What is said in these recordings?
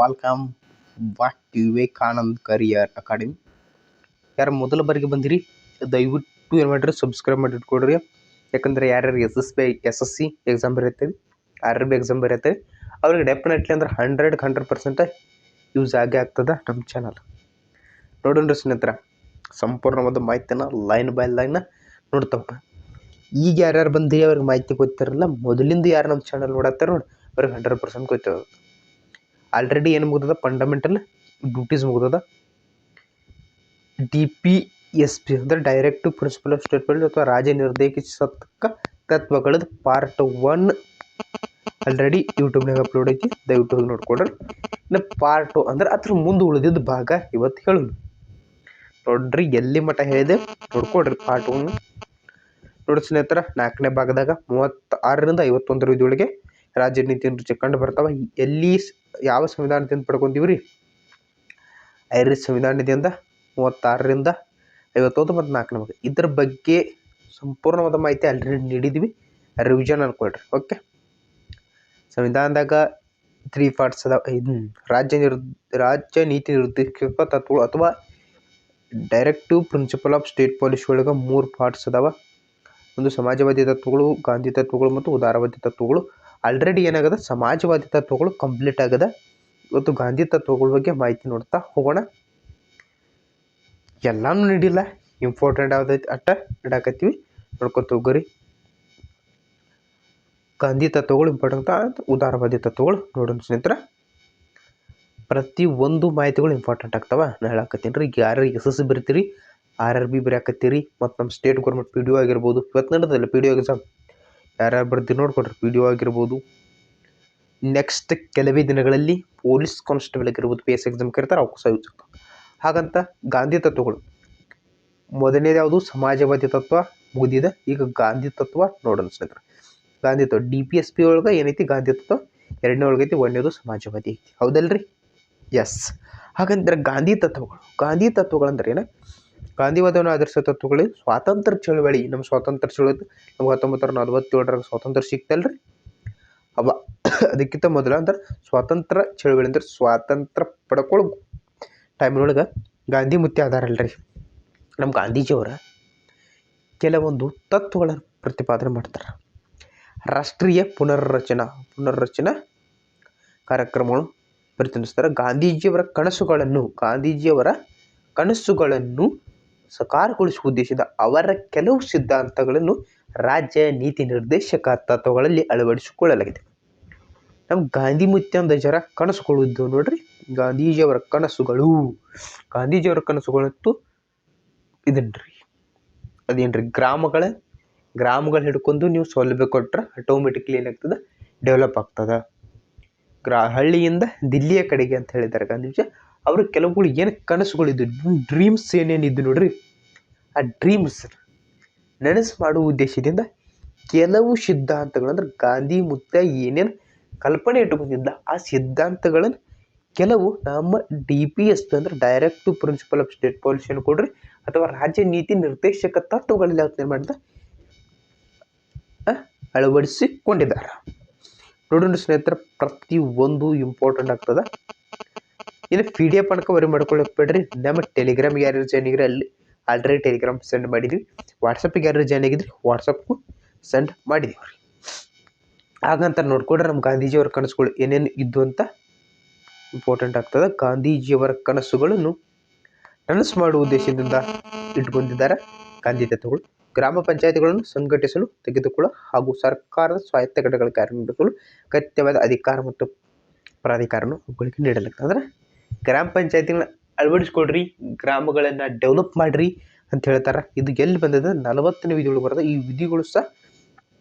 Welcome back to Vivekanand career academy ಯಾರು ಮೊದಲ ಬಾರಿಗೆ ಬಂದಿರಿ, ದಯವಿಟ್ಟು ಏನು ಮಾಡಿರಿ ಸಬ್ಸ್ಕ್ರೈಬ್ ಮಾಡಿ ಇಟ್ಕೊಡ್ರಿ. ಯಾಕಂದ್ರೆ ಯಾರ್ಯಾರು S S B S S C exam ಬರೀತೇವೆ R B exam ಬರೀತೇವೆ ಅವ್ರಿಗೆ ಡೆಫಿನೆಟ್ಲಿ ಅಂದ್ರೆ ಹಂಡ್ರೆಡ್ ಹಂಡ್ರೆಡ್ ಪರ್ಸೆಂಟ್ ಯೂಸ್ ಆಗೇ ಆಗ್ತದೆ ನಮ್ಮ ಚಾನಲ್ ನೋಡೋಣ್ರಿ ಸ್ನೇಹಿತರ, ಸಂಪೂರ್ಣವಾದ ಮಾಹಿತಿನ ಲೈನ್ ಬೈ ಲೈನ್ ನೋಡ್ತಾವ ಈಗ ಯಾರ್ಯಾರು ಬಂದಿರಿ, ಅವ್ರಿಗೆ ಮಾಹಿತಿ ಗೊತ್ತಿರಲ್ಲ, ಮೊದಲಿಂದ ಯಾರು ನಮ್ಮ ಚಾನಲ್ ನೋಡತ್ತಾರ ನೋಡಿ ಅವ್ರಿಗೆ ಹಂಡ್ರೆಡ್ ಪರ್ಸೆಂಟ್ ಗೊತ್ತಿರೋದು. ಆಲ್ರೆಡಿ ಏನು ಮುಗಿದದ? ಫಂಡಮೆಂಟಲ್ ಡ್ಯೂಟೀಸ್ ಮುಗಿದದ? ಡಿ ಪಿ ಎಸ್ ಪಿ ಅಂದರೆ ಡೈರೆಕ್ಟ್ ಪ್ರಿನ್ಸಿಪಲ್ ಆಫ್ ಸ್ಟೇಟ್ಮೆಂಟ್ ಅಥವಾ ರಾಜ್ಯ ನಿರ್ದೇಶಕ ತತ್ವಗಳದ್ದು ಪಾರ್ಟ್ ಒನ್ ಆಲ್ರೆಡಿ ಯೂಟ್ಯೂಬ್ನಾಗ ಅಪ್ಲೋಡ್ ಐತಿ. ದಯವಿಟ್ಟು ಹೋಗಿ ನೋಡ್ಕೊಡ್ರಿ. ಇನ್ನು ಪಾರ್ಟ್ ಟು ಅಂದ್ರೆ ಅದ್ರ ಮುಂದೆ ಉಳಿದಿದ್ದ ಭಾಗ ಇವತ್ತು ಹೇಳೋಣ ನೋಡ್ರಿ, ಎಲ್ಲಿ ಮಟ್ಟ ಹೇಳಿದೆ? ನೋಡ್ಕೊಡ್ರಿ ಪಾರ್ಟ್ ಒನ್ ನೋಡಿ ಸ್ನೇಹಿತರ, ನಾಲ್ಕನೇ ಭಾಗದಾಗ ಮೂವತ್ತಾರರಿಂದ ಐವತ್ತೊಂದರ ಇದೊಳಗೆ ರಾಜ್ಯ ನೀತಿ ರುಚಿ ಕಂಡು ಬರ್ತಾವ. ಎಲ್ಲಿ ಯಾವ ಸಂವಿಧಾನದಿಂದ ಪಡ್ಕೊಂತೀವಿ ರೀ ಐರಿಸ್ ಸಂವಿಧಾನದಿಂದ ಮೂವತ್ತಾರರಿಂದ ಐವತ್ತೊಂದು ಮತ್ತು ನಾಲ್ಕು ನಮಗೆ. ಇದ್ರ ಬಗ್ಗೆ ಸಂಪೂರ್ಣವಾದ ಮಾಹಿತಿ ಆಲ್ರೆಡಿ ನೀಡಿದ್ವಿ. ರಿವಿಷನ್ ಅನ್ಕೊಳ್ರಿ ಓಕೆ ಸಂವಿಧಾನದಾಗ ತ್ರೀ ಪಾರ್ಟ್ಸ್ ಅದಾವ. ರಾಜ್ಯ ನಿರ್, ರಾಜ್ಯ ನೀತಿ ನಿರ್ದೇಶಕ ತತ್ವಗಳು ಅಥವಾ directive principal of state policy ಒಳಗೆ ಮೂರು ಪಾರ್ಟ್ಸ್ ಅದಾವ. ಒಂದು ಸಮಾಜವಾದಿ ತತ್ವಗಳು, ಗಾಂಧಿ ತತ್ವಗಳು ಮತ್ತು ಉದಾರವಾದಿ ತತ್ವಗಳು. ಆಲ್ರೆಡಿ ಏನಾಗದ? ಸಮಾಜವಾದಿ ತತ್ವಗಳು ಕಂಪ್ಲೀಟ್ ಆಗದ. ಇವತ್ತು ಗಾಂಧಿ ತತ್ವಗಳ ಬಗ್ಗೆ ಮಾಹಿತಿ ನೋಡ್ತಾ ಹೋಗೋಣ. ಎಲ್ಲಾನು ನೀಡಿಲ್ಲ. ಇಂಪಾರ್ಟೆಂಟ್ ಯಾವ್ದೈತಿ ಅಟ್ಟ ಇಡಾಕತ್ತೀವಿ. ನೋಡ್ಕೊತ ಹೋಗೋರಿ. ಗಾಂಧಿ ತತ್ವಗಳು ಇಂಪಾರ್ಟೆಂಟ್ ಉದಾರವಾದಿ ತತ್ವಗಳು ನೋಡೋಣ ಸ್ನೇಹಿತರ. ಪ್ರತಿ ಒಂದು ಮಾಹಿತಿಗಳು ಇಂಪಾರ್ಟೆಂಟ್ ಆಗ್ತಾವ. ನಾ ಹೇಳಕತ್ತೀನಿ ರೀ ಯಾರು ಎಸ್ ಎಸ್ ಸಿ ಬರಿತೀರಿ ಆರ್ ಆರ್ ಬಿ ಬರೆಯಾಕತ್ತೀರಿ ಮತ್ತು ನಮ್ಮ state government P D O ಆಗಿರ್ಬೋದು, ಇವತ್ತು ನಡೆದಲ್ಲ ಪಿ ಡಿ ಒ ಎಕ್ಸಾಮ್ ಯಾರ್ಯಾರು ಬರ್ತೀರಿ ನೋಡ್ಕೊಡ್ರಿ ಪಿ ಡಿ ಒ ಆಗಿರ್ಬೋದು. ನೆಕ್ಸ್ಟ್ ಕೆಲವೇ ದಿನಗಳಲ್ಲಿ ಪೊಲೀಸ್ ಕಾನ್ಸ್ಟೇಬಲ್ ಆಗಿರ್ಬೋದು ಪಿ ಎಸ್ ಎಕ್ಸಾಮ್ ಕರೀತಾರೆ ಅವಕ್ಕೂ ಸಹ ಹಾಗಂತ ಗಾಂಧಿ ತತ್ವಗಳು. ಮೊದಲನೇದು ಯಾವುದು? ಸಮಾಜವಾದಿ ತತ್ವ, ಮುಗಿದಿದೆ. ಈಗ ಗಾಂಧಿ ತತ್ವ ನೋಡೋಣ ಸ್ನೇಹಿತರೆ. ಗಾಂಧಿ ತತ್ವ ಡಿ ಪಿ ಎಸ್ ಪಿ ಒಳಗೆ ಏನೈತಿ? ಗಾಂಧಿ ತತ್ವ. ಎರಡನೇ ಒಳಗೈತಿ ಒಂದನೇದು ಸಮಾಜವಾದಿ ಐತಿ. ಹೌದಲ್ರಿ? ಎಸ್ ಹಾಗಂದ್ರೆ ಗಾಂಧಿ ತತ್ವಗಳು. ಗಾಂಧಿ ತತ್ವಗಳಂದ್ರೆ ಏನು? ಗಾಂಧಿವಾದವನ್ನು ಆಧರಿಸಿದ ತತ್ವಗಳು, ಸ್ವಾತಂತ್ರ್ಯ ಚಳವಳಿ, ನಮ್ಮ ಸ್ವಾತಂತ್ರ್ಯ ಚಳವಳಿ ನಮ್ಗೆ ಹತ್ತೊಂಬತ್ತು ನಲವತ್ತೇಳರಾಗ ಸ್ವಾತಂತ್ರ್ಯ ಸಿಕ್ತಲ್ರಿ? ಅವ ಅದಕ್ಕಿಂತ ಮೊದಲು ಅಂದ್ರೆ ಸ್ವಾತಂತ್ರ್ಯ ಚಳವಳಿ ಅಂದ್ರೆ ಸ್ವಾತಂತ್ರ್ಯ ಪಡ್ಕೊಳ್ಳೋ ಟೈಮ್ನೊಳಗೆ ಗಾಂಧಿ ಮುತ್ಯ ಅದಾರಲ್ರಿ ನಮ್ಮ ಗಾಂಧೀಜಿಯವರ ಕೆಲವೊಂದು ತತ್ವಗಳನ್ನು ಪ್ರತಿಪಾದನೆ ಮಾಡ್ತಾರೆ. ರಾಷ್ಟ್ರೀಯ ಪುನರ್ರಚನಾ ಪುನರ್ರಚನಾ ಕಾರ್ಯಕ್ರಮಗಳು ಪ್ರತಿನಿಧಿಸ್ತಾರೆ. ಗಾಂಧೀಜಿಯವರ ಕನಸುಗಳನ್ನು ಗಾಂಧೀಜಿಯವರ ಕನಸುಗಳನ್ನು ಸಕಾರಗೊಳಿಸುವ ಉದ್ದೇಶದ ಅವರ ಕೆಲವು ಸಿದ್ಧಾಂತಗಳನ್ನು ರಾಜ್ಯ ನೀತಿ ನಿರ್ದೇಶಕ ತತ್ವಗಳಲ್ಲಿ ಅಳವಡಿಸಿಕೊಳ್ಳಲಾಗಿದೆ. ನಮ್ಮ ಗಾಂಧಿ ಮುತ್ಯಾಂದ ಜರ ಕನಸುಗಳಿದ್ದವು ನೋಡ್ರಿ. ಗಾಂಧೀಜಿಯವರ ಕನಸುಗಳು. ಗಾಂಧೀಜಿಯವರ ಕನಸುಗಳಂತೂ ಇದನ್ರಿ? ಅದೇನ್ರಿ? ಗ್ರಾಮಗಳ, ಗ್ರಾಮಗಳು ಹಿಡ್ಕೊಂಡು ನೀವು ಸೌಲಭ್ಯ ಕೊಟ್ರೆ ಆಟೋಮೆಟಿಕ್ಲಿ ಏನಾಗ್ತದೆ? ಡೆವಲಪ್ ಆಗ್ತದೆ. ಗ್ರಾ, ಹಳ್ಳಿಯಿಂದ ದಿಲ್ಲಿಯ ಕಡೆಗೆ ಅಂತ ಹೇಳಿದ್ದಾರೆ ಗಾಂಧೀಜಿ. ಅವ್ರ ಕೆಲವುಗಳು ಏನು ಕನಸುಗಳಿದ್ದು ಡ್ರೀಮ್ಸ್ ಏನೇನಿದ್ದು ನೋಡ್ರಿ? ಆ ಡ್ರೀಮ್ಸ್ ನನಸು ಮಾಡುವ ಉದ್ದೇಶದಿಂದ ಕೆಲವು ಸಿದ್ಧಾಂತಗಳು ಅಂದ್ರೆ ಗಾಂಧಿ ಮುತ್ತ ಏನೇನು ಕಲ್ಪನೆ ಇಟ್ಟುಕೊಂಡಿದ್ದ ಆ ಸಿದ್ಧಾಂತಗಳನ್ನು ಕೆಲವು ನಮ್ಮ ಡಿ ಪಿ ಎಸ್ ಅಂದ್ರೆ ಡೈರೆಕ್ಟ್ ಪ್ರಿನ್ಸಿಪಲ್ ಆಫ್ ಸ್ಟೇಟ್ ಪಾಲಿಸಿಯನ್ನು ಕೊಡ್ರಿ, ಅಥವಾ ರಾಜ್ಯ ನೀತಿ ನಿರ್ದೇಶಕ ತತ್ವಗಳಲ್ಲಿ ಯಾವ್ದು ಮಾಡಿದ? ಅಳವಡಿಸಿಕೊಂಡಿದ್ದಾರೆ. ನೋಡೋಣ ಸ್ನೇಹಿತರೆ ಪ್ರತಿ ಒಂದು ಇಂಪಾರ್ಟೆಂಟ್ ಆಗ್ತದೆ. ಇನ್ನು ಪಿ ಡಿ ಎಫ್ ಅನ್ಕ ಬರೀ ಮಾಡ್ಕೊಳಕ್ ಬೇಡ್ರಿ ನಮ್ಮ ಟೆಲಿಗ್ರಾಮ್ಗೆ ಯಾರು ಜಾಯ್ನ್ ಆಗಿದ್ರೆ ಅಲ್ಲಿ ಆಲ್ರೆಡಿ ಟೆಲಿಗ್ರಾಮ್ ಸೆಂಡ್ ಮಾಡಿದ್ವಿ. ವಾಟ್ಸಪ್ಪಿಗೆ ಯಾರು ಜಾಯ್ನ್ ಆಗಿದ್ರೆ ವಾಟ್ಸಪ್ಗೂ ಸೆಂಡ್ ಮಾಡಿದೀವಿ ರೀ ಹಾಗಂತ ನೋಡ್ಕೊಂಡ್ರೆ ನಮ್ಮ ಗಾಂಧೀಜಿಯವರ ಕನಸುಗಳು ಏನೇನು ಇದ್ದು ಅಂತ ಇಂಪಾರ್ಟೆಂಟ್ ಆಗ್ತದೆ. ಗಾಂಧೀಜಿಯವರ ಕನಸುಗಳನ್ನು ನನಸು ಮಾಡುವ ಉದ್ದೇಶದಿಂದ ಇಟ್ಕೊಂಡಿದ್ದಾರೆ ಗಾಂಧಿ ತತ್ವಗಳು. ಗ್ರಾಮ ಪಂಚಾಯತ್ಗಳನ್ನು ಸಂಘಟಿಸಲು, ತೆಗೆದುಕೊಳ್ಳೋ ಹಾಗೂ ಸರ್ಕಾರದ ಸ್ವಾಯತ್ತ ಘಟಕಗಳ ಕಾರ್ಯನಿರ್ವಹಿಸಲು ಅಗತ್ಯವಾದ ಅಧಿಕಾರ ಮತ್ತು ಪ್ರಾಧಿಕಾರವನ್ನು ಅವುಗಳಿಗೆ ನೀಡಲಾಗ್ತದೆ. ಅಂದ್ರೆ ಗ್ರಾಮ ಪಂಚಾಯ್ತಿಗಳನ್ನ ಅಳವಡಿಸ್ಕೊಳ್ರಿ, ಗ್ರಾಮಗಳನ್ನು ಡೆವಲಪ್ ಮಾಡಿರಿ ಅಂತ ಹೇಳ್ತಾರೆ. ಇದು ಎಲ್ಲಿ ಬಂದದ? ನಲವತ್ತನೇ ವಿಧಿಗಳು ಬರ್ತದೆ ಈ ವಿಧಿಗಳು ಸಹ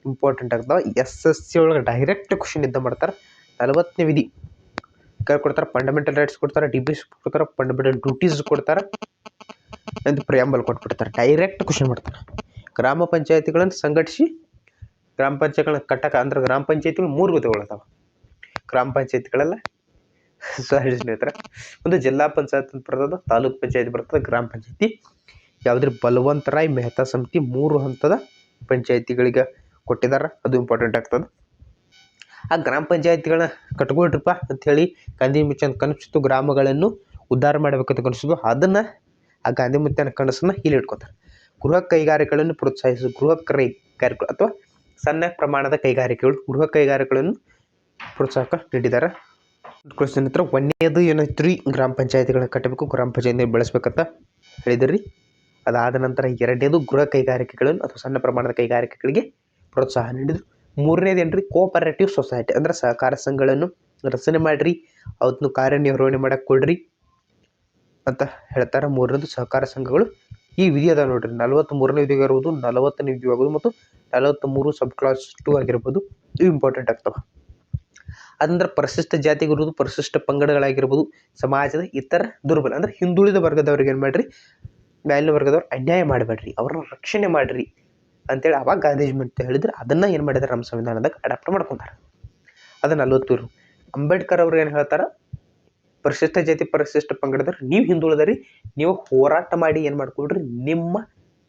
ಇಂಪಾರ್ಟೆಂಟ್ ಆಗ್ತಾವೆ. ಎಸ್ ಎಸ್ ಸಿ ಒಳಗೆ ಡೈರೆಕ್ಟ್ ಕ್ವಶನ್ ಇದ್ದ ಮಾಡ್ತಾರೆ. ನಲವತ್ತನೇ ವಿಧಿ ಕೊಡ್ತಾರೆ ಫಂಡಮೆಂಟಲ್ ರೈಟ್ಸ್ ಕೊಡ್ತಾರೆ ಡಿ ಪಿ ಕೊಡ್ತಾರೆ ಫಂಡಮೆಂಟಲ್ ಡ್ಯೂಟೀಸ್ ಕೊಡ್ತಾರೆ ಅಂತ ಪ್ರಿಯಾಂಬಲ್ ಕೊಟ್ಬಿಡ್ತಾರೆ. ಡೈರೆಕ್ಟ್ ಕ್ವಶನ್ ಮಾಡ್ತಾರೆ. ಗ್ರಾಮ ಪಂಚಾಯತಿಗಳನ್ನು ಸಂಘಟಿಸಿ, ಗ್ರಾಮ ಪಂಚಾಯತ್ಗಳನ್ನ ಕಟ್ಟಕ, ಅಂದ್ರೆ ಗ್ರಾಮ ಪಂಚಾಯತಿಗಳು ಮೂರು ವಿಧಗಳದಾವ ಗ್ರಾಮ ಪಂಚಾಯತಿಗಳೆಲ್ಲ ಸಾರಿ ಸ್ನೇಹಿತರೆ, ಒಂದು ಜಿಲ್ಲಾ ಪಂಚಾಯತ್ ಅಂತ ಬರ್ತದೆ, ತಾಲೂಕ್ ಪಂಚಾಯತ್ ಬರ್ತದೆ, ಗ್ರಾಮ ಪಂಚಾಯತಿ. ಯಾವುದ್ರ? ಬಲವಂತರಾಯ್ ಮೆಹ್ತಾ ಸಮಿತಿ ಮೂರು ಹಂತದ ಪಂಚಾಯತಿಗಳಿಗೆ ಕೊಟ್ಟಿದ್ದಾರೆ. ಅದು ಇಂಪಾರ್ಟೆಂಟ್ ಆಗ್ತದೆ. ಆ ಗ್ರಾಮ ಪಂಚಾಯತಿಗಳನ್ನ ಅಂತ ಅಂಥೇಳಿ ಗಾಂಧಿ ಮಿಷನ್ ಕನಸಿತು ಗ್ರಾಮಗಳನ್ನು ಉದ್ಧಾರ ಮಾಡಬೇಕಂತ ಕನಸಿದ್ದು ಅದನ್ನು ಆ ಗಾಂಧಿ ಮುತ್ತನ ಕನಸನ್ನು ಇಲ್ಲಿ ಇಟ್ಕೊತಾರೆ. ಗೃಹ ಕೈಗಾರಿಕೆಗಳನ್ನು ಪ್ರೋತ್ಸಾಹಿಸು, ಗೃಹ ಕೈಗಾರಿಕೆಗಳು ಅಥವಾ ಸಣ್ಣ ಪ್ರಮಾಣದ ಕೈಗಾರಿಕೆಗಳು, ಗೃಹ ಕೈಗಾರಿಕೆಗಳನ್ನು ಪ್ರೋತ್ಸಾಹಕ ನೀಡಿದ್ದಾರೆ. ಕ್ವಶನ್ ಹತ್ರ ಒಂದೇದು ಏನೋ ರೀ ಗ್ರಾಮ ಪಂಚಾಯತಿಗಳನ್ನ ಕಟ್ಟಬೇಕು, ಗ್ರಾಮ ಪಂಚಾಯತಿ ಬೆಳೆಸ್ಬೇಕಂತ ಹೇಳಿದ್ರಿ. ಅದಾದ ನಂತರ ಎರಡನೇದು ಗೃಹ ಕೈಗಾರಿಕೆಗಳನ್ನು ಅಥವಾ ಸಣ್ಣ ಪ್ರಮಾಣದ ಕೈಗಾರಿಕೆಗಳಿಗೆ ಪ್ರೋತ್ಸಾಹ ನೀಡಿದ್ರು. ಮೂರನೇದು ಏನ್ರಿ ರೀ ಕೋಆಪರೇಟಿವ್ ಸೊಸೈಟಿ ಅಂದ್ರೆ ಸಹಕಾರ ಸಂಘಗಳನ್ನು ರಚನೆ ಮಾಡಿರಿ ಅವತ್ತು ಕಾರ್ಯನಿರ್ವಹಣೆ ಮಾಡಕ್ಕೆ ಕೊಡ್ರಿ ಅಂತ ಹೇಳ್ತಾರೆ. ಮೂರನೇದು ಸಹಕಾರ ಸಂಘಗಳು. ಈ ವಿಧಿ ಅದ ನೋಡ್ರಿ ನಲವತ್ತ್ ಮೂರನೇ ವಿಧಿ ಆಗಿರ್ಬೋದು ನಲವತ್ತನೇ ವಿಧಿ ಆಗ್ಬೋದು ಮತ್ತು ನಲವತ್ತ್ ಮೂರು ಸಬ್ ಕ್ಲಾಸ್ ಟು ಆಗಿರ್ಬೋದು. ಇವು ಇಂಪಾರ್ಟೆಂಟ್ ಆಗ್ತವೆ. ಅದಂದ್ರೆ ಪರಿಶಿಷ್ಟ ಜಾತಿಗಿರ್ಬೋದು ಪರಿಶಿಷ್ಟ ಪಂಗಡಗಳಾಗಿರ್ಬೋದು, ಸಮಾಜದ ಇತರ ದುರ್ಬಲ, ಅಂದ್ರೆ ಹಿಂದುಳಿದ ವರ್ಗದವ್ರಿಗೆ ಏನು ಮಾಡಿರಿ? ಮೇಲಿನ ವರ್ಗದವ್ರು ಅನ್ಯಾಯ ಮಾಡಬೇಡ್ರಿ, ಅವ್ರನ್ನ ರಕ್ಷಣೆ ಮಾಡಿರಿ ಅಂತೇಳಿ ಅವಾಗ ಗಾಂಧೀಜಿ ಅಂತ ಹೇಳಿದ್ರೆ. ಅದನ್ನು ಏನು ಮಾಡಿದಾರೆ? ನಮ್ಮ ಸಂವಿಧಾನದಾಗ ಅಡಾಪ್ಟ್ ಮಾಡ್ಕೊಂತಾರೆ ಅದು ನಲ್ವತ್ತೂರು ಅಂಬೇಡ್ಕರ್ ಅವ್ರು ಏನು ಹೇಳ್ತಾರೆ? ಪರಿಶಿಷ್ಟ ಜಾತಿ, ಪರಿಶಿಷ್ಟ ಪಂಗಡದವ್ರು, ನೀವು ಹಿಂದುಳಿದರಿ, ನೀವು ಹೋರಾಟ ಮಾಡಿ ಏನು ಮಾಡ್ಕೊಳ್ರಿ ನಿಮ್ಮ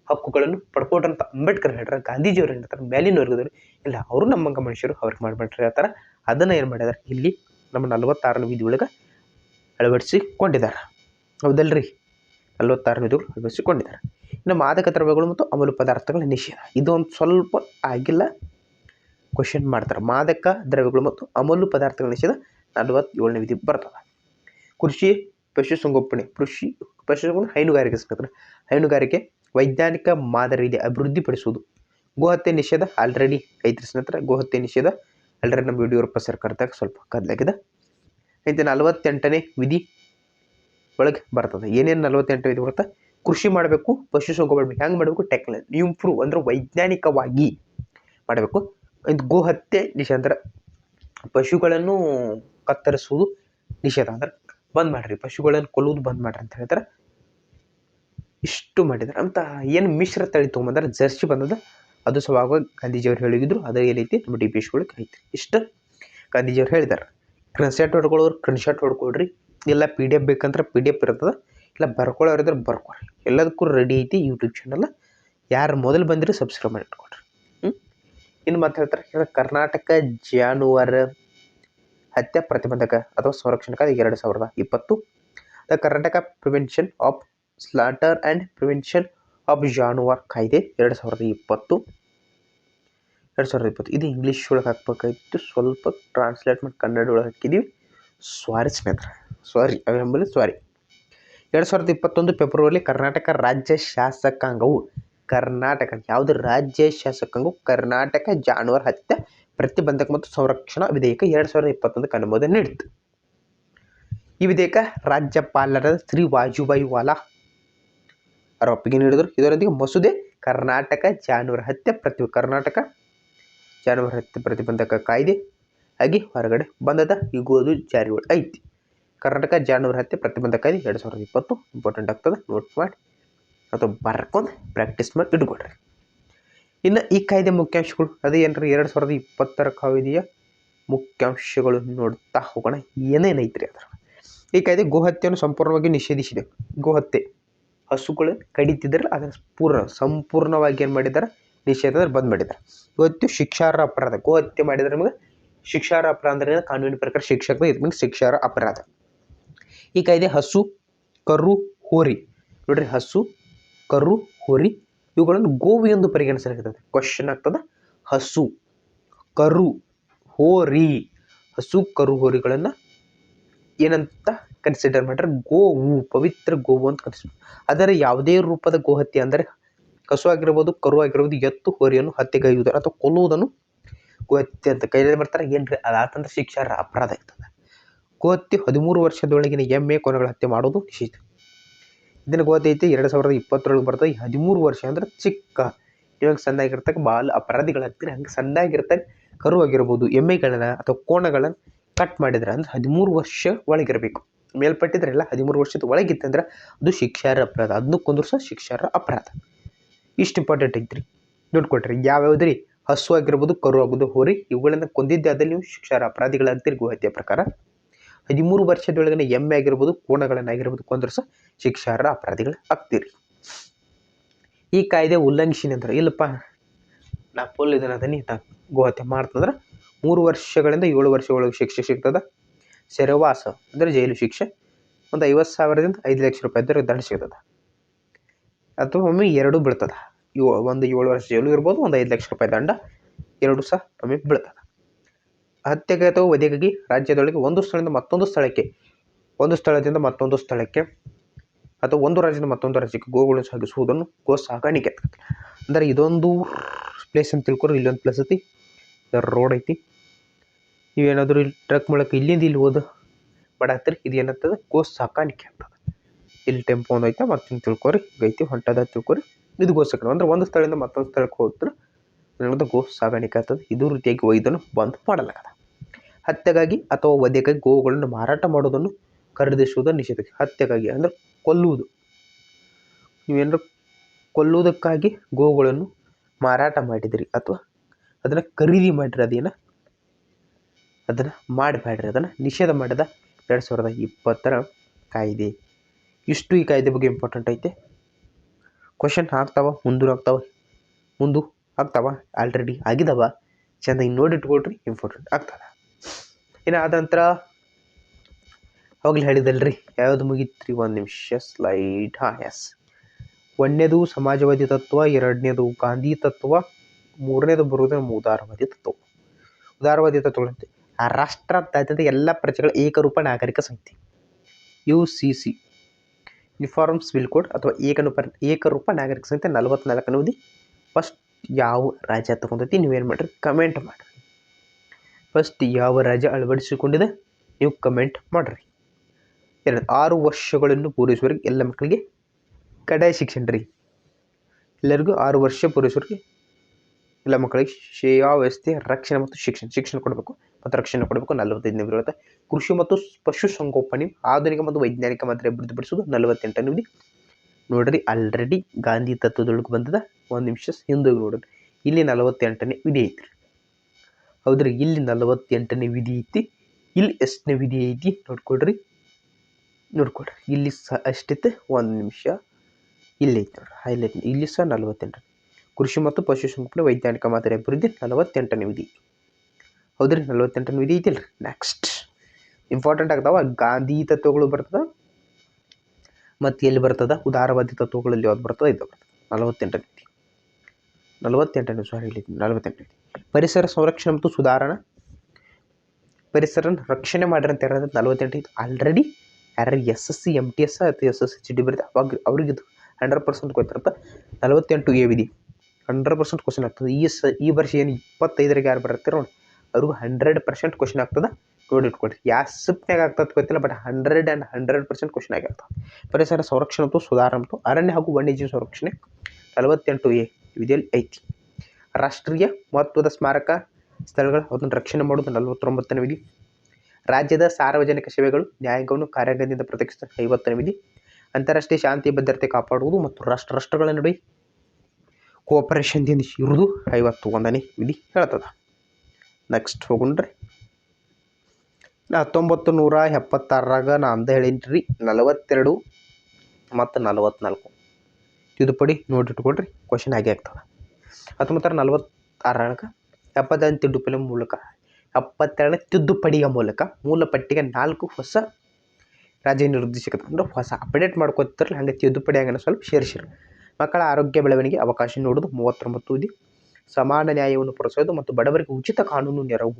ಹಕ್ಕುಗಳನ್ನು ಪಡ್ಕೊಡ್ರಿ ಅಂತ ಅಂಬೇಡ್ಕರ್ ಹೇಳ್ತಾರೆ ಗಾಂಧೀಜಿಯವ್ರು ಏನು ಹೇಳ್ತಾರೆ? ಮೇಲಿನ ವರ್ಗದವ್ರು, ಇಲ್ಲ, ಅವರು ನಮ್ಮಂಗ ಮನುಷ್ಯರು, ಅವ್ರಿಗೆ ಮಾಡ್ಬೇಡ್ರಿ ಹೇಳ್ತಾರೆ. ಅದನ್ನು ಏನು ಮಾಡಿದಾರೆ ಇಲ್ಲಿ ನಮ್ಮ ನಲವತ್ತಾರನೇ ವಿಧಿ ಒಳಗೆ ಅಳವಡಿಸಿಕೊಂಡಿದ್ದಾರೆ ಹೌದಲ್ರಿ? ನಲವತ್ತಾರನೇ ವಿಧಿಗಳು ಅಳವಡಿಸಿಕೊಂಡಿದ್ದಾರೆ ಇನ್ನು ಮಾದಕ ದ್ರವ್ಯಗಳು ಮತ್ತು ಅಮಲು ಪದಾರ್ಥಗಳ ನಿಷೇಧ. ಇದೊಂದು ಸ್ವಲ್ಪ ಆಗಿಲ್ಲ. ಕ್ವಶನ್ ಮಾಡ್ತಾರೆ. ಮಾದಕ ದ್ರವ್ಯಗಳು ಮತ್ತು ಅಮಲು ಪದಾರ್ಥಗಳ ನಿಷೇಧ ನಲವತ್ತೇಳನೇ ವಿಧಿ ಬರ್ತದೆ. ಕೃಷಿ ಪಶುಸಂಗೋಪನೆ. ಕೃಷಿ ಪಶುಸಂಗೋಪನೆ ಹೈನುಗಾರಿಕೆ ಸಂಘಟನೆ. ಹೈನುಗಾರಿಕೆ ವೈಜ್ಞಾನಿಕ ಮಾದರಿಯಲ್ಲಿ ಅಭಿವೃದ್ಧಿಪಡಿಸುವುದು. ಗೋಹತ್ಯೆ ನಿಷೇಧ ಆಲ್ರೆಡಿ ಐತ್ರಿ ಸ್ನೇಹಿತರೆ ಗೋಹತ್ಯೆ ನಿಷೇಧ ಆಲ್ರೆಡಿ ನಮ್ಮ ಯಡಿಯೂರಪ್ಪ ಸರ್ಕಾರದಾಗ ಸ್ವಲ್ಪ ಕದಲಾಗಿದೆ. ಐತೆ ನಲವತ್ತೆಂಟನೇ ವಿಧಿ ಒಳಗೆ ಬರ್ತದೆ. ಏನೇನು ನಲವತ್ತೆಂಟು ವಿಧಿ ಬರುತ್ತೆ? ಕೃಷಿ ಮಾಡಬೇಕು, ಪಶುಸಂಗೋಪನೆ ಹೆಂಗೆ ಮಾಡಬೇಕು? ಟೆಕ್ನಾಲಜಿ ಇಂಪ್ರೂವ್ ಅಂದ್ರೆ ವೈಜ್ಞಾನಿಕವಾಗಿ ಮಾಡಬೇಕು. ಇದು ಗೋಹತ್ಯೆ ನಿಷೇಧ ಅಂದ್ರೆ ಪಶುಗಳನ್ನು ಕತ್ತರಿಸುವುದು ನಿಷೇಧ ಅಂದ್ರೆ ಬಂದ್ ಮಾಡ್ರಿ. ಪಶುಗಳನ್ನು ಕೊಲ್ಲುವುದು ಬಂದ್ ಮಾಡ್ರಿ ಅಂತ ಹೇಳ್ತಾರೆ ಇಷ್ಟು ಮಾಡಿದ್ರೆ ಅಂತ ಏನು ಮಿಶ್ರ ತಳಿ ತೊಗೊಂಬಂದ್ರೆ ಜರ್ಸಿ ಬಂದದ ಅದು ಸಹ ಗಾಂಧೀಜಿಯವ್ರು ಹೇಳಿದ್ರು. ಅದೇ ರೀತಿ ನಮ್ಮ ಡಿ ಪಿ ಎಸ್ ಒಳಗೆ ಐತಿ ಇಷ್ಟು ಗಾಂಧೀಜಿಯವ್ರು ಹೇಳಿದ್ದಾರೆ. ಕ್ರನ್ಶಾಟ್ ಹೊಡ್ಕೊಳ್ಳೋರು ಕ್ರನ್ಶಾಟ್ ಹೊಡ್ಕೊಳ್ರಿ ಇಲ್ಲ ಪಿ ಡಿ ಎಫ್ ಬೇಕಂದ್ರೆ ಪಿ ಡಿ ಎಫ್ ಇರ್ತದೆ. ಇಲ್ಲ ಬರ್ಕೊಳ್ಳೋರು ಇದ್ರೆ ಬರ್ಕೊಳ್ರಿ ಎಲ್ಲದಕ್ಕೂ ರೆಡಿ ಐತಿ ಯೂಟ್ಯೂಬ್ ಚಾನಲ್ ಯಾರು ಮೊದಲು ಬಂದಿರಿ ಸಬ್ಸ್ಕ್ರೈಬ್ ಮಾಡಿ ಇಟ್ಕೊಳ್ರಿ ಹ್ಞೂ ಇನ್ನು ಮತ್ತೆ ಹೇಳ್ತಾರೆ ಕರ್ನಾಟಕ ಜಾನುವಾರು ಹತ್ಯೆ ಪ್ರತಿಬಂಧಕ ಅಥವಾ ಸಂರಕ್ಷಣ ಕಾಯ್ದೆ ಎರಡು ಸಾವಿರದ ಇಪ್ಪತ್ತು. The Karnataka prevention of slaughter and prevention of ಜಾನುವಾರ್ ಕಾಯ್ದೆ ಎರಡು ಸಾವಿರದ ಇಪ್ಪತ್ತು. ಎರಡು ಸಾವಿರದ ಇಪ್ಪತ್ತು. ಇದು ಇಂಗ್ಲೀಷ್ ಒಳಗೆ ಹಾಕ್ಬೇಕಾಗಿತ್ತು ಸ್ವಲ್ಪ ಟ್ರಾನ್ಸ್ಲೇಟ್ ಮಾಡಿ ಕನ್ನಡ ಒಳಗೆ ಹಾಕಿದ್ದೀವಿ. ಸ್ವಾರಿ ಸ್ನೇಹಿತರೆ. ಸಾರಿ ಅವೆಂಬಲ್ಲಿ ಸಾರಿ ಎರಡು ಸಾವಿರದ ಇಪ್ಪತ್ತೊಂದು ಫೆಬ್ರವರಿ ಕರ್ನಾಟಕ ರಾಜ್ಯ ಶಾಸಕಾಂಗವು, ಕರ್ನಾಟಕ, ಯಾವುದು ರಾಜ್ಯ ಶಾಸಕಾಂಗವು ಕರ್ನಾಟಕ ಜಾನುವಾರು ಹತ್ಯೆ, ಪ್ರತಿಬಂಧಕ ಮತ್ತು ಸಂರಕ್ಷಣಾ ವಿಧೇಯಕ ಎರಡು ಸಾವಿರದ ಇಪ್ಪತ್ತೊಂದಕ್ಕೆ ಅನುಮೋದನೆ ನೀಡಿತು ಈ ವಿಧೇಯಕ ರಾಜ್ಯಪಾಲರ ಶ್ರೀ ವಾಜುಭಾಯಿ ವಾಲಾ ಅವರ ಒಪ್ಪಿಗೆ ನೀಡಿದರು. ಇದರೊಂದಿಗೆ ಮಸೂದೆ, ಕರ್ನಾಟಕ ಜಾನುವಾರು ಹತ್ಯೆ ಪ್ರತಿ ಕರ್ನಾಟಕ ಜಾನುವಾರು ಹತ್ಯೆ ಪ್ರತಿಬಂಧಕ ಕಾಯ್ದೆ ಆಗಿ ಹೊರಗಡೆ ಬಂದದ. ಈಗೂ ಅದು ಜಾರಿ ಐತಿ. ಕರ್ನಾಟಕ ಜಾನುವಾರು ಹತ್ಯೆ ಪ್ರತಿಬಂಧಕ ಕಾಯ್ದೆ ಎರಡು ಸಾವಿರದ ಇಪ್ಪತ್ತು ಇಂಪಾರ್ಟೆಂಟ್ ಆಗ್ತದೆ. ನೋಟ್ ಮಾಡಿ. ಅಥವಾ ಬರ್ಕೊಂಡು ಪ್ರಾಕ್ಟೀಸ್ ಮಾಡಿ ಇಟ್ಕೊಡ್ರಿ ಇನ್ನು ಈ ಕಾಯ್ದೆ ಮುಖ್ಯಾಂಶಗಳು, ಅದೇ ಏನ್ರಿ, ಎರಡು ಸಾವಿರದ ಇಪ್ಪತ್ತರ ಕಾಯ್ದೆಯ ಮುಖ್ಯಾಂಶಗಳು ನೋಡ್ತಾ ಹೋಗೋಣ. ಏನೇನೈತ್ರಿ ಅದರ ಈ ಕಾಯ್ದೆ ಗೋಹತ್ಯೆಯನ್ನು ಸಂಪೂರ್ಣವಾಗಿ ನಿಷೇಧಿಸಿದೆ. ಗೋಹತ್ಯೆ ಹಸುಗಳು ಕಡಿತಿದ್ರೆ ಅದನ್ನು ಪೂರ್ಣ, ಸಂಪೂರ್ಣವಾಗಿ ಏನು ಮಾಡಿದ್ದಾರೆ? ನಿಷೇಧ ಬಂದ್ ಮಾಡಿದ್ದಾರೆ. ಇವತ್ತು ಶಿಕ್ಷಾರ್ಹ ಅಪರಾಧ ಗೋಹತ್ಯೆ ಮಾಡಿದ್ರ ನಮಗೆ ಶಿಕ್ಷಾರ್ಹ ಅಪರಾಧ ಅಂದ್ರೆ? ಕಾನೂನಿನ ಪ್ರಕಾರ ಶಿಕ್ಷಕ ಇದು ಮೀನ್ಸ್ ಶಿಕ್ಷಾರ್ಹ ಅಪರಾಧ. ಈ ಕಾಯ್ದೆ ಹಸು, ಕರು, ಹೋರಿ. ನೋಡ್ರಿ ಹಸು, ಕರು, ಹೋರಿ ಇವುಗಳನ್ನು ಗೋವಿ ಎಂದು ಪರಿಗಣಿಸಲಾಗುತ್ತದೆ ಕ್ವಶನ್ ಆಗ್ತದೆ. ಹಸು, ಕರು, ಹೋರಿ. ಹಸು, ಕರು, ಹೋರಿಗಳನ್ನು ಏನಂತ ಕನ್ಸಿಡರ್ ಮಾಡ್ರೆ ಗೋವು, ಪವಿತ್ರ ಗೋವು ಅಂತ ಕನ್ಸಿಡರ್ ಅದರ ಯಾವುದೇ ರೂಪದ ಗೋಹತ್ಯೆ ಅಂದರೆ ಕಸು ಆಗಿರ್ಬೋದು, ಕರು ಆಗಿರ್ಬೋದು, ಎತ್ತು, ಹೋರಿಯನ್ನು ಹತ್ಯೆಗೈಯುವುದು ಅಥವಾ ಕೊಲ್ಲುವುದನ್ನು ಗೋಹತ್ಯೆ ಅಂತ ಕೈಯಲ್ಲಿ ಬರ್ತಾರೆ ಏನ್ರಿ? ಅದಾತಂದ್ರೆ ಶಿಕ್ಷಾರ್ಹ ಅಪರಾಧ ಆಗ್ತದೆ. ಗೋಹತ್ಯೆ ಹದಿಮೂರು ವರ್ಷದೊಳಗಿನ ಎಮ್ಮೆ ಕೊನೆಗಳ ಹತ್ಯೆ ಮಾಡೋದು ನಿಷೇಧ ಇದನ್ನು ಗೋಹತ್ಯೆ ಎರಡು ಸಾವಿರದ ಇಪ್ಪತ್ತರೊಳಗೆ ಬರ್ತದೆ. ಈ ಹದಿಮೂರು ವರ್ಷ ಅಂದ್ರೆ ಚಿಕ್ಕ, ಇವಾಗ ಸಣ್ಣಾಗಿರ್ತಕ್ಕ ಬಾಲ್ ಅಪರಾಧಿಗಳಾಗ್ತೀರಿ ಹಂಗೆ ಸಣ್ಣಾಗಿರ್ತಕ್ಕ ಕರು ಆಗಿರ್ಬೋದು, ಎಮ್ಮೆಗಳನ್ನ ಅಥವಾ ಕೋಣಗಳನ್ನು ಕಟ್ ಮಾಡಿದ್ರೆ ಅಂದ್ರೆ ಹದಿಮೂರು ವರ್ಷ ಒಳಗಿರಬೇಕು. ಮೇಲ್ಪಟ್ಟಿದ್ರೆಲ್ಲ ಹದಿಮೂರು ವರ್ಷದ ಒಳಗಿತ್ತಂದ್ರೆ ಅದು ಶಿಕ್ಷಾರ್ಹ ಅಪರಾಧ. ಅದನ್ನು ಕುಂದ್ರಸೋ ಶಿಕ್ಷಾರ್ಹ ಅಪರಾಧ. ಇಷ್ಟು ಇಂಪಾರ್ಟೆಂಟ್ ಐತ್ರಿ. ನೋಡ್ಕೊಟ್ರಿ ಯಾವ್ಯಾವ್ದ್ರಿ? ಹಸು ಆಗಿರ್ಬೋದು, ಕರು ಆಗ್ಬೋದು ಹೋರಿ, ಇವುಗಳನ್ನು ಕೊಂದಿದ್ದೆ ಅದಲ್ಲಿ ನೀವು ಶಿಕ್ಷಾರ ಅಪರಾಧಿಗಳಾಗ್ತೀರಿ ಗೋಹತ್ಯೆ ಪ್ರಕಾರ. ಹದಿಮೂರು ವರ್ಷದೊಳಗಿನ ಎಮ್ಮೆ ಆಗಿರ್ಬೋದು ಕೋಣಗಳನ್ನಾಗಿರ್ಬೋದು ಕೊಂದ್ರಸ ಶಿಕ್ಷಾರ್ಹ ಅಪರಾಧಿಗಳು ಆಗ್ತೀರಿ. ಈ ಕಾಯ್ದೆ ಉಲ್ಲಂಘಿಸಿನಿ ಅಂದ್ರೆ, ಇಲ್ಲಪ್ಪ, ನಾ ಫುಲ್ ಇದನ್ನ ಅದನ್ನಿ ಗೋಹತ್ಯೆ ಮಾಡ್ತಂದ್ರೆ ಮೂರು ವರ್ಷಗಳಿಂದ ಏಳು ವರ್ಷದೊಳಗೆ ಶಿಕ್ಷೆ ಸಿಗ್ತದೆ. ಸೆರೆವಾಸ ಅಂದರೆ ಜೈಲು ಶಿಕ್ಷೆ ಒಂದು ಐವತ್ತು ಸಾವಿರದಿಂದ ಐದು ಲಕ್ಷ ರೂಪಾಯಿ ದಂಡ ಸಿಗ್ತದೆ. ಅಥವಾ ಒಮ್ಮೆ ಎರಡು ಬೀಳ್ತದೆ. ಒಂದು ಏಳು ವರ್ಷ ಜೈಲು ಇರ್ಬೋದು, ಒಂದು ಐದು ಲಕ್ಷ ರೂಪಾಯಿ ದಂಡ, ಎರಡು ಸಹ ಒಮ್ಮೆ ಬೀಳ್ತದೆ. ಹತ್ಯೆಗೆ ಅಥವಾ ವಧೆಗಾಗಿ ರಾಜ್ಯದೊಳಗೆ ಒಂದು ಸ್ಥಳದಿಂದ ಮತ್ತೊಂದು ಸ್ಥಳಕ್ಕೆ, ಒಂದು ಸ್ಥಳದಿಂದ ಮತ್ತೊಂದು ಸ್ಥಳಕ್ಕೆ ಅಥವಾ ಒಂದು ರಾಜ್ಯದಿಂದ ಮತ್ತೊಂದು ರಾಜ್ಯಕ್ಕೆ ಗೋಗಳನ್ನು ಸಾಗಿಸುವುದನ್ನು ಗೋ ಸಾಗಾಣಿಕೆ ಅಂದರೆ ಇದೊಂದು ಪ್ಲೇಸ್ ಅಂತ ತಿಳ್ಕೊರಿ ಇಲ್ಲೊಂದು ಪ್ಲೇಸ್ ಐತಿ, ರೋಡ್ ಐತಿ. ನೀವೇನಾದರೂ ಇಲ್ಲಿ ಟ್ರಕ್ ಮೂಲಕ ಇಲ್ಲಿಂದ ಇಲ್ಲಿ ಹೋದ ಬಡಾತ್ರಿ ಇದು ಏನಂತದ? ಗೋ ಸಾಕಾಣಿಕೆ ಆಗ್ತದೆ ಇಲ್ಲಿ ಟೆಂಪೋ ಒಂದು ಐತೆ ಮತ್ತೆ ತಿಳ್ಕೊರಿ. ಗೈತಿ ಹೊಂಟದ ತಿಳ್ಕೊರಿ. ಇದು ಗೋ ಸಾಕಣೆ ಅಂದ್ರೆ ಒಂದು ಸ್ಥಳದಿಂದ ಮತ್ತೊಂದು ಸ್ಥಳಕ್ಕೆ ಹೋದ್ರೆ ಏನಂದ್ರೆ ಗೋ ಸಾಕಾಣಿಕೆ ಆಗ್ತದೆ. ಇದು ರೀತಿಯಾಗಿ ಒಯ್ದನ್ನು ಬಂದ್ ಮಾಡಲಾಗದ. ಹತ್ಯೆಗಾಗಿ ಅಥವಾ ವಧೆಗಾಗಿ ಗೋವುಗಳನ್ನು ಮಾರಾಟ ಮಾಡೋದನ್ನು ಖರೀದಿಸುವುದನ್ನು ನಿಷೇಧ. ಹತ್ಯೆಗಾಗಿ ಅಂದ್ರೆ ಕೊಲ್ಲುವುದು. ನೀವೇನಾದ್ರು ಕೊಲ್ಲುವುದಕ್ಕಾಗಿ ಗೋವುಗಳನ್ನು ಮಾರಾಟ ಮಾಡಿದಿರಿ ಅಥವಾ ಅದನ್ನು ಖರೀದಿ ಮಾಡಿರಿ, ಅದೇನು? ಅದನ್ನು ಮಾಡಬೇಡ್ರಿ, ಅದನ್ನು ನಿಷೇಧ ಮಾಡಿದ ಎರಡು ಸಾವಿರದ ಇಪ್ಪತ್ತರ ಕಾಯ್ದೆ. ಇಷ್ಟು ಈ ಕಾಯ್ದೆ ಬಗ್ಗೆ ಇಂಪಾರ್ಟೆಂಟ್ ಐತೆ. ಕ್ವಶನ್ ಆಗ್ತಾವ ಮುಂದೂ ಆಗ್ತಾವ, ಮುಂದು ಆಗ್ತಾವ ಆಲ್ರೆಡಿ ಆಗಿದವ. ಚೆಂದ ಹಿಂಗೆ ನೋಡಿಟ್ಕೊಳ್ರಿ ಇಂಪಾರ್ಟೆಂಟ್ ಆಗ್ತದ. ಇನ್ನು ಆದ ನಂತರ ಅವಾಗಲೇ ಹೇಳಿದಲ್ರಿ. ಯಾವ್ದು ಮುಗೀತ್ರಿ? ಒಂದು ನಿಮಿಷ ಸ್ಲೈಡ್ ಹಾಂ ಎಸ್ ಒಂದನೇದು ಸಮಾಜವಾದಿ ತತ್ವ, ಎರಡನೇದು ಗಾಂಧಿ ತತ್ವ, ಮೂರನೇದು ಬರುವುದು ಉದಾರವಾದಿ ತತ್ವ. ಉದಾರವಾದಿ ತತ್ವಗಳಂತೆ. ರಾಷ್ಟ್ರಾದ್ಯಂತ ಎಲ್ಲ ಪ್ರಜೆಗಳ ಏಕರೂಪ ನಾಗರಿಕ ಸಂಹಿತೆ U C C uniform civil code ಅಥವಾ ಏಕನೂಪ ಏಕರೂಪ ನಾಗರಿಕ ಸಂಹಿತೆ ನಲವತ್ನಾಲ್ಕನೇ ಅವಧಿ ಫಸ್ಟ್ ಯಾವ ರಾಜ್ಯ ತಗೊಂಡೈತಿ ನೀವೇನು ಮಾಡಿರಿ ಕಮೆಂಟ್ ಮಾಡಿರಿ. ಫಸ್ಟ್ ಯಾವ ರಾಜ್ಯ ಅಳವಡಿಸಿಕೊಂಡಿದೆ ನೀವು ಕಮೆಂಟ್ ಮಾಡಿರಿ. ಎರಡು, ಆರು ವರ್ಷಗಳನ್ನು ಪೂರೈಸುವವರೆಗೆ ಎಲ್ಲ ಮಕ್ಕಳಿಗೆ ಕಡ್ಡಾಯ ಶಿಕ್ಷಣ ರೀ. ಎಲ್ಲರಿಗೂ ಆರು ವರ್ಷ ಪೂರೈಸುವವರೆಗೆ ಎಲ್ಲ ಮಕ್ಕಳಿಗೆ ಸೇವಾ ವ್ಯವಸ್ಥೆ ರಕ್ಷಣೆ ಮತ್ತು ಶಿಕ್ಷಣ ಶಿಕ್ಷಣ ಕೊಡಬೇಕು ಮತ್ತು ರಕ್ಷಣೆ ಕೊಡಬೇಕು. ನಲವತ್ತೈದನೇ ಇರುತ್ತೆ ಕೃಷಿ ಮತ್ತು ಪಶು ಸಂಗೋಪನೆ, ಆಧುನಿಕ ಮತ್ತು ವೈಜ್ಞಾನಿಕ ಮಾತ್ರ ಅಭಿವೃದ್ಧಿಪಡಿಸೋದು ನಲವತ್ತೆಂಟನೇ ವಿಧಿ. ನೋಡ್ರಿ ಆಲ್ರೆಡಿ ಗಾಂಧಿ ತತ್ವದೊಳಗೆ ಬಂದದ. ಒಂದು ನಿಮಿಷ ಹಿಂದೆ ನೋಡ್ರಿ ಇಲ್ಲಿ ನಲವತ್ತೆಂಟನೇ ವಿಧಿ ಐತ್ರಿ. ಹೌದ್ರಿ, ಇಲ್ಲಿ ನಲವತ್ತೆಂಟನೇ ವಿಧಿ ಐತಿ. ಇಲ್ಲಿ ಎಷ್ಟನೇ ವಿಧಿ ಐತಿ ನೋಡ್ಕೊಡ್ರಿ ನೋಡ್ಕೊಡ್ರಿ ಇಲ್ಲಿ ಸಹ ಅಷ್ಟೈತೆ ಒಂದು ನಿಮಿಷ. ಇಲ್ಲಿ ಐತೆ ನೋಡ್ರಿ ಹೈಲೈಟ್ ಇಲ್ಲಿ ಸಹ ನಲವತ್ತೆಂಟು ಕೃಷಿ ಮತ್ತು ಪಶುಸಂಗೋಪನೆ ವೈಜ್ಞಾನಿಕ ಮಾದರಿ ಅಭಿವೃದ್ಧಿ ನಲವತ್ತೆಂಟನೇ ವಿಧಿ. ಹೌದ್ರಿ, ನಲವತ್ತೆಂಟನೇ ವಿಧಿ ಐತಿಲ್ರಿ ನೆಕ್ಸ್ಟ್ ಇಂಪಾರ್ಟೆಂಟ್ ಆಗ್ತಾವ ಗಾಂಧಿ ತತ್ವಗಳು ಬರ್ತದ ಮತ್ತು ಎಲ್ಲಿ ಬರ್ತದ? ಉದಾರವಾದಿ ತತ್ವಗಳಲ್ಲಿ ಯಾವ್ದು ಬರ್ತದ? ಇದು ಬರ್ತದೆ. ನಲವತ್ತೆಂಟನೇ ವಿಧಿ. ನಲವತ್ತೆಂಟನೇ ಸಾರಿ ಇಲ್ಲಿ ನಲವತ್ತೆಂಟನೇ ಪರಿಸರ ಸಂರಕ್ಷಣೆ ಮತ್ತು ಸುಧಾರಣಾ. ಪರಿಸರ ರಕ್ಷಣೆ ಮಾಡಿರಂತ ಹೇಳಿದ್ರೆ ನಲವತ್ತೆಂಟು ಇದು ಆಲ್ರೆಡಿ ಯಾರು S S C M T S, ಅಥವಾ ಎಸ್ ಎಸ್ ಸಿ ಡಿ ಬರುತ್ತೆ ಅವಾಗ ಅವ್ರಿಗೆ ಇದು ಹಂಡ್ರೆಡ್ ಪರ್ಸೆಂಟ್ ಗೊತ್ತಿರುತ್ತೆ. ನಲವತ್ತೆಂಟು ಎ ವಿಧಿ. ಹಂಡ್ರೆಡ್ ಪರ್ಸೆಂಟ್ ಕ್ವಶನ್ ಆಗ್ತದೆ. ಈ ಸ, ಈ ವರ್ಷ ಏನು ಇಪ್ಪತ್ತೈದರಿಗೆ ಯಾರು ಬರುತ್ತೆ ನೋಡಿ? ಅವ್ರಿಗೂ ಹಂಡ್ರೆಡ್ ಪರ್ಸೆಂಟ್ ಕ್ವಶನ್ ಆಗ್ತದೆ. ನೋಡಿ ಇಟ್ಕೊಳ್ರಿ. ಯಾವ ಸಿಪ್ನಾಗ ಆಗ್ತದೆ ಗೊತ್ತಿಲ್ಲ but hundred and hundred percent question ಆಗಿರ್ತದೆ ಪರಿಸರ ಸಂರಕ್ಷಣೆ ಮತ್ತು ಅರಣ್ಯ ಹಾಗೂ ವನ್ಯಜೀವಿ ಸಂರಕ್ಷಣೆ ನಲವತ್ತೆಂಟು ಎ ವಿಧಿಯಲ್ಲಿ ಐತಿ. ರಾಷ್ಟ್ರೀಯ ಮಹತ್ವದ ಸ್ಮಾರಕ ಸ್ಥಳಗಳು, ಅದನ್ನು ರಕ್ಷಣೆ ಮಾಡೋದು ನಲವತ್ತೊಂಬತ್ತನೇ ವಿಧಿ. ರಾಜ್ಯದ ಸಾರ್ವಜನಿಕ ಸೇವೆಗಳು, ನ್ಯಾಯಾಂಗವನ್ನು ಕಾರ್ಯಾಂಗದಿಂದ ಪ್ರತ್ಯೇಕಿಸಿದ ಐವತ್ತನೇ ವಿಧಿ. ಅಂತಾರಾಷ್ಟ್ರೀಯ ಶಾಂತಿ ಭದ್ರತೆ ಕಾಪಾಡುವುದು ಮತ್ತು ರಾಷ್ಟ್ರ ರಾಷ್ಟ್ರಗಳ ನಡುವೆ ಕೋಆಪರೇಷನ್ದಿಂದ ಇರುವುದು ಐವತ್ತು ಒಂದನೇ ವಿಧಿ ಹೇಳ್ತದೆ. ನೆಕ್ಸ್ಟ್ ಹೋಗುಣ್ರಿ. ಹತ್ತೊಂಬತ್ತು ನೂರ ಎಪ್ಪತ್ತಾರರಾಗ ನಾ ಅಂದ ಹೇಳೀನಿ ರೀ ನಲವತ್ತೆರಡು ಮತ್ತು ನಲವತ್ತ್ನಾಲ್ಕು ತಿದ್ದುಪಡಿ ನೋಡಿಟ್ಕೊಳ್ರಿ ಕ್ವಶನ್ ಹಾಗೆ ಆಗ್ತದೆ. ಹತ್ತೊಂಬತ್ತರ ನಲವತ್ತಾರರಾಗ ಎಪ್ಪತ್ತೈದು ತಿದ್ದುಪಡಿ ಮೂಲಕ, ಎಪ್ಪತ್ತೆರಡನೇ ತಿದ್ದುಪಡಿಯ ಮೂಲಕ ಮೂಲ ಪಟ್ಟಿಗೆ ನಾಲ್ಕು ಹೊಸ ರಾಜ್ಯ ನಿರ್ದೇಶಕ ಅಂದ್ರೆ ಹೊಸ ಅಪ್ಡೇಟ್ ಮಾಡ್ಕೊತಿರಲ್ಲ ಹಂಗೆ ತಿದ್ದುಪಡಿ ಹಂಗೆ ಸ್ವಲ್ಪ ಸೇರಿಸಿರು ಮಕ್ಕಳ ಆರೋಗ್ಯ ಬೆಳವಣಿಗೆ ಅವಕಾಶ ನೋಡೋದು ಮೂವತ್ತೊಂಬತ್ತು ವಿಧಿ. ಸಮಾನ ನ್ಯಾಯವನ್ನು ಪಡಿಸೋದು ಮತ್ತು ಬಡವರಿಗೆ ಉಚಿತ ಕಾನೂನು ನೆರವು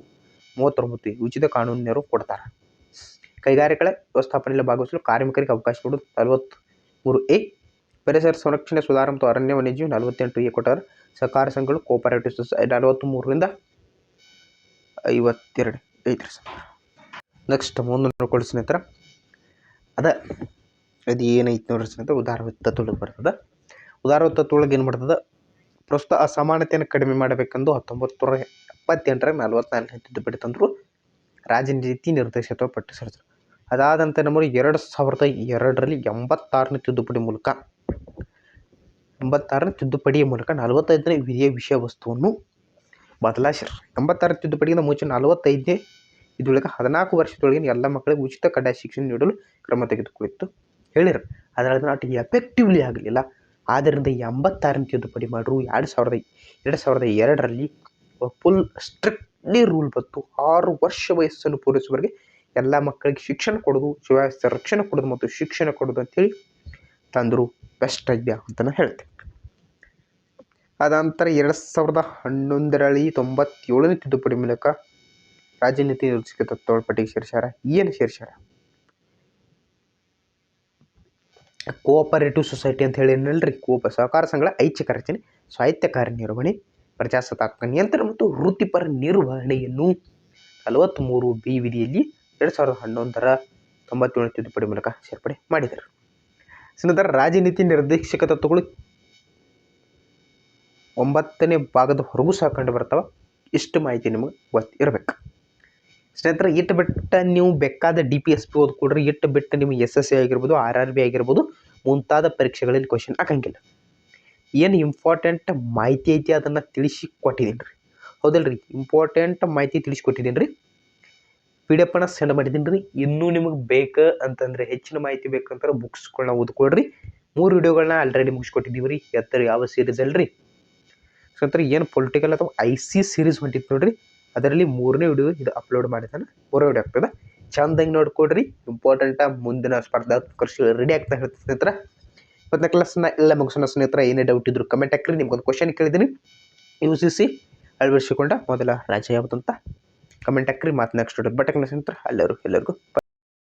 ಮೂವತ್ತೊಂಬತ್ತು ಉಚಿತ ಕಾನೂನು ನೆರವು ಕೊಡ್ತಾರೆ. ಕೈಗಾರಿಕೆಗಳ ವ್ಯವಸ್ಥಾಪನೆಯಲ್ಲಿ ಭಾಗವಹಿಸಲು ಕಾರ್ಮಿಕರಿಗೆ ಅವಕಾಶ ಕೊಡೋದು ನಲವತ್ತ್ ಮೂರು ಎ. ಪರಿಸರ ಸಂರಕ್ಷಣೆ ಸುಧಾರ ಮತ್ತು ಅರಣ್ಯ ವನ್ಯಜೀವಿ ನಲವತ್ತೆಂಟು ಎ ಕೊಟ್ಟಾರೆ. ಸಹಕಾರ ಸಂಘಗಳು ಕೋಪರೇಟಿವ್ ಸೊಸೈ ನಲವತ್ತ್ಮೂರರಿಂದ ಐವತ್ತೆರಡು. ಐತ್ರಿ ನೆಕ್ಸ್ಟ್ ಮುಂದೆ ನೋಡ್ಕೊಳ್ಳಿ ಸ್ನೇಹಿತರ. ಅದ, ಅದು ಏನೈತೆ ನೋಡ್ರಿ ಸ್ನೇಹಿತರೆ? ಉದಾಹರಣೆ ತತ್ವಗಳಿಗೆ ಬರ್ತದೆ. ಉದಾರವಾದ ತೊಳಗೆ ಏನು ಮಾಡ್ತದೆ? ಪ್ರಸ್ತುತ ಅಸಮಾನತೆಯನ್ನು ಕಡಿಮೆ ಮಾಡಬೇಕೆಂದು ಹತ್ತೊಂಬತ್ತು ನೂರ ಎಪ್ಪತ್ತೆಂಟರಾಗ ನಲ್ವತ್ನಾಲ್ಕನೇ ತಿದ್ದುಪಡಿ ತಂದರು ರಾಜನೀತಿ ನಿರ್ದೇಶಕ ಪಟ್ಟಿ ಅದಾದಂತೆ ಅದಾದ ನಮ್ಮಲ್ಲಿ ಎರಡು ಸಾವಿರದ ಎರಡರಲ್ಲಿ ಎಂಬತ್ತಾರನೇ ತಿದ್ದುಪಡಿ ಮೂಲಕ, ಎಂಬತ್ತಾರನೇ ತಿದ್ದುಪಡಿಯ ಮೂಲಕ ನಲವತ್ತೈದನೇ ವಿಧಿಯ ವಿಷಯ ವಸ್ತುವನ್ನು ಬದಲಾಯಿಸಿರು. ಎಂಬತ್ತಾರನೇ ತಿದ್ದುಪಡಿಗಿಂತ ಮುಂಚೆ ನಲವತ್ತೈದನೇ ಇದೊಳಗೆ ಹದಿನಾಲ್ಕು ವರ್ಷದೊಳಗಿನ ಎಲ್ಲ ಮಕ್ಕಳಿಗೆ ಉಚಿತ ಕಡ್ಡಾಯ ಶಿಕ್ಷಣ ನೀಡಲು ಕ್ರಮ ತೆಗೆದುಕೊಳ್ಳಿತ್ತು ಹೇಳಿರು. ಅದರಲ್ಲಿ ಅಟ್ ಎಫೆಕ್ಟಿವ್ಲಿ ಆಗಲಿಲ್ಲ. ಆದ್ದರಿಂದ ಎಂಬತ್ತಾರನೇ ತಿದ್ದುಪಡಿ ಮಾಡಿರು ಎರಡು ಸಾವಿರದ ಎರಡು ಸಾವಿರದ ಎರಡರಲ್ಲಿ ಫುಲ್ ಸ್ಟ್ರಿಕ್ಟ್ಲಿ ರೂಲ್ ಬಂತು. ಆರು ವರ್ಷ ವಯಸ್ಸನ್ನು ಪೂರೈಸುವವರೆಗೆ ಎಲ್ಲ ಮಕ್ಕಳಿಗೆ ಶಿಕ್ಷಣ ಕೊಡೋದು ಸುವ್ಯವಸ್ಥೆ ರಕ್ಷಣೆ ಕೊಡೋದು ಮತ್ತು ಶಿಕ್ಷಣ ಕೊಡೋದು ಅಂತೇಳಿ ತಂದರು ಬೆಸ್ಟ್ ಐಡಿಯಾ ಅಂತ ನಾನು ಹೇಳ್ತೀನಿ ಅದಾನಂತರ ಎರಡು ಸಾವಿರದ ಹನ್ನೊಂದರಲ್ಲಿ ತೊಂಬತ್ತೇಳನೇ ತಿದ್ದುಪಡಿ ಮೂಲಕ ರಾಜನೀತಿ ನಿರ್ದೇಶಕ ತತ್ವಗಳ ಪಟ್ಟಿಗೆ ಸೇರಿಸ್ಯಾರ ಏನು ಸೇರಿಸ್ಯಾರ ಕೋಆಪರೇಟಿವ್ ಸೊಸೈಟಿ ಅಂತ ಹೇಳಿ ಏನಲ್ರಿ? ಕೋಪ ಸಹಕಾರ ಸಂಘಗಳ ಐಚ್ಛಿಕ ರಚನೆ ಸ್ವಾಯತ್ತ ಕಾರ್ಯನಿರ್ವಹಣೆ ಪ್ರಜಾಸತ್ತಾತ್ಮಕ ನಿಯಂತ್ರಣ ಮತ್ತು ವೃತ್ತಿಪರ ನಿರ್ವಹಣೆಯನ್ನು ನಲವತ್ತ್ಮೂರು ಬಿ ವಿಧಿಯಲ್ಲಿ ಎರಡು ಸಾವಿರದ ಹನ್ನೊಂದರ ತೊಂಬತ್ತೇಳು ತಿದ್ದುಪಡಿ ಮೂಲಕ ಸೇರ್ಪಡೆ ಮಾಡಿದರು. ನಂತರ ರಾಜನೀತಿ ನಿರ್ದೇಶಕ ತತ್ವಗಳು ಒಂಬತ್ತನೇ ಭಾಗದ ಹೊರಗೂ ಸಹ ಕಂಡು ಬರ್ತಾವೆ ಇಷ್ಟು ಮಾಹಿತಿ ನಿಮಗೆ ಗೊತ್ತಿರಬೇಕು ಸ್ನೇಹಿತರೆ ಇಟ್ಟು ಬಿಟ್ಟು ನೀವು ಬೇಕಾದ ಡಿ ಪಿ ಎಸ್ ಪಿ ಓದ್ಕೊಡ್ರಿ ಇಟ್ಟು ಬಿಟ್ಟು ನಿಮ್ಗೆ ಎಸ್ ಎಸ್ ಸಿ ಆಗಿರ್ಬೋದು ಆರ್ ಆರ್ ಬಿ ಆಗಿರ್ಬೋದು, ಮುಂತಾದ ಪರೀಕ್ಷೆಗಳಲ್ಲಿ ಕ್ವಶನ್ ಹಾಕಂಗಿಲ್ಲ. ಏನು ಇಂಪಾರ್ಟೆಂಟ್ ಮಾಹಿತಿ ಐತಿ ಅದನ್ನು ತಿಳಿಸಿ ಕೊಟ್ಟಿದ್ದೀನಿ ರೀ ಹೌದಲ್ಲ ರೀ ಇಂಪಾರ್ಟೆಂಟ್ ಮಾಹಿತಿ ತಿಳಿಸ್ಕೊಟ್ಟಿದ್ದೀನಿ ರೀ ಪಿ ಡಿ ಸೆಂಡ್ ಮಾಡಿದ್ದೀನಿ ರೀ ಇನ್ನೂ ನಿಮಗೆ ಬೇಕು ಅಂತಂದರೆ, ಹೆಚ್ಚಿನ ಮಾಹಿತಿ ಬೇಕಂತಾರೆ ಬುಕ್ಸ್ಗಳನ್ನ ಓದ್ಕೊಡ್ರಿ. ಮೂರು ವಿಡಿಯೋಗಳನ್ನ ಆಲ್ರೆಡಿ ಮುಗಿಸ್ಕೊಟ್ಟಿದ್ದೀವಿ ರೀ ಎತ್ತರ ಯಾವ ಸೀರೀಸ್ ಅಲ್ರಿ? ಸ್ನೇಹಿತರೆ, ಏನು ಪೊಲಿಟಿಕಲ್ ಅಥವಾ ಐ ಸಿ ಸೀರೀಸ್ ಹೊಂಟಿತ್ತು ನೋಡ್ರಿ. ಅದರಲ್ಲಿ ಮೂರನೇ ವಿಡಿಯೋ ಇದು ಅಪ್ಲೋಡ್ ಮಾಡಿದಾನೆ ಮೂರನೇ ವಿಡಿಯೋ ಆಗ್ತದೆ. ಚಂದಂಗೆ ನೋಡ್ಕೊಡ್ರಿ ಇಂಪಾರ್ಟೆಂಟ ಮುಂದಿನ ಸ್ಪರ್ಧಾತ್ಮಕ ರೆಡಿ ಆಗ್ತಾ ಇರುತ್ತೆ ಸ್ನೇಹಿತರ. ಇವತ್ತಿನ ಕ್ಲಾಸ್ನ ಎಲ್ಲ ಮುಗಿಸೋಣ ಸ್ನೇಹಿತರ. ಏನೇ ಡೌಟ್ ಇದ್ರು ಕಮೆಂಟ್ ಹಾಕ್ರಿ. ನಿಮ್ಗೊಂದು ಕ್ವಶನ್ ಕೇಳಿದ್ದೀನಿ. ಯು ಸಿ ಸಿ ಅಳವಡಿಸಿಕೊಂಡ ಮೊದಲ ರಾಜ್ಯ ಯಾವುದಂತ ಕಮೆಂಟ್ ಹಾಕ್ರಿ. ಮಾತು ನೆಕ್ಸ್ಟ್ ಬಟ್ ಸ್ನೇಹಿತರ ಎಲ್ಲರೂ ಎಲ್ಲರಿಗೂ